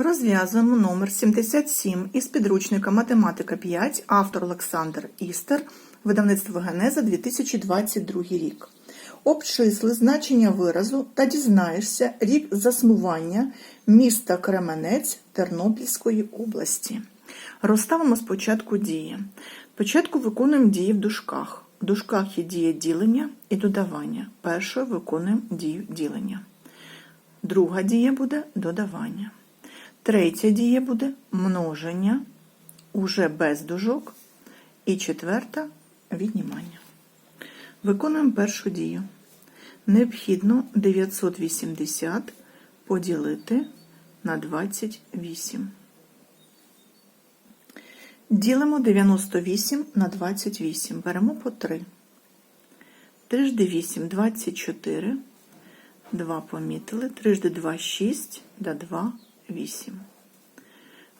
Розв'язуємо номер 77 із підручника Математика 5, автор Олександр Істер, видавництво Генеза 2022 рік. Обчисли значення виразу та дізнаєшся рік заснування міста Кременець Тернопільської області. Розставимо спочатку дії. Спочатку виконуємо дії в дужках. В дужках є дія ділення і додавання. Першою виконуємо дію ділення. Друга дія буде додавання. Третя дія буде множення уже без дужок. І четверта віднімання. Виконуємо першу дію. Необхідно 980 поділити на 28. Ділимо 98 на 28. Беремо по 3. Трижди 8 – 24. 2 помітили. Трижди 2 – 6, да 2 – 8.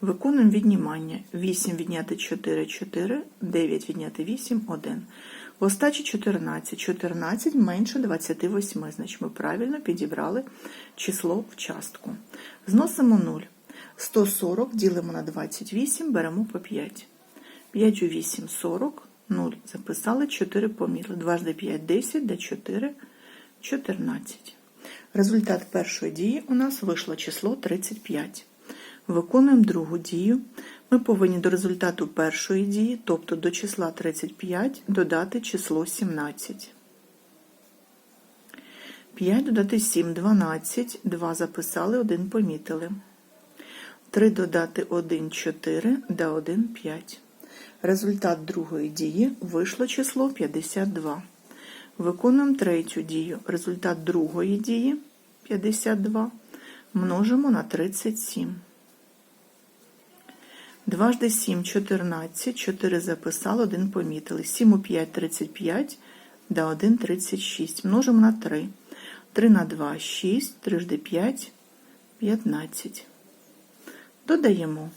Виконуємо віднімання. 8 відняти 4 – 4, 9 відняти 8 – 1. В остачі 14. 14 менше 28. Значить, ми правильно підібрали число в частку. Зносимо 0. 140 ділимо на 28, беремо по 5. 5 у 8 – 40, 0 записали, 4 помітили. 2 жди 5 – 10, де 4 – 14. Результат першої дії у нас вийшло число 35. Виконуємо другу дію. Ми повинні до результату першої дії, тобто до числа 35, додати число 17. 5 додати 7 – 12, 2 записали, 1 помітили. 3 додати 1 – 4, да 1 – 5. Результат другої дії вийшло число 52. Виконуємо третю дію. Результат другої дії 52 множимо на 37. 2 жди 7 – 14, 4 записали, 1 помітили. 7 у 5 – 35, да 1 – 36. Множимо на 3. 3 на 2 – 6, 3 жди 5 – 15. Додаємо.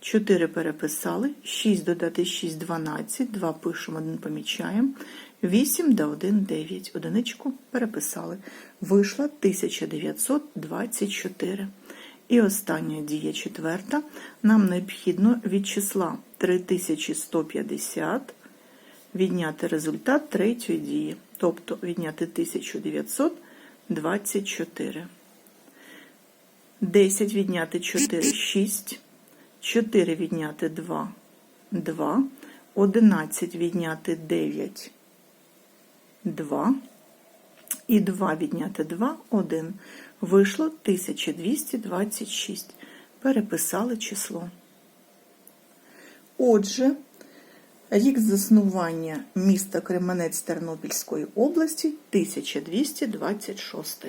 4 переписали, 6 додати 6 – 12, 2 пишемо, 1 помічаємо, 8 до 1 – 9. Одиничку переписали. Вийшло 1924. І остання дія четверта. Нам необхідно від числа 3150 відняти результат третьої дії, тобто відняти 1924. 10 відняти 4 – 6. 4 відняти 2 – 2. 11 відняти 9 – 2. І 2 відняти 2 – 1. Вийшло 1226. Переписали число. Отже, рік заснування міста Кременець Тернопільської області 1226.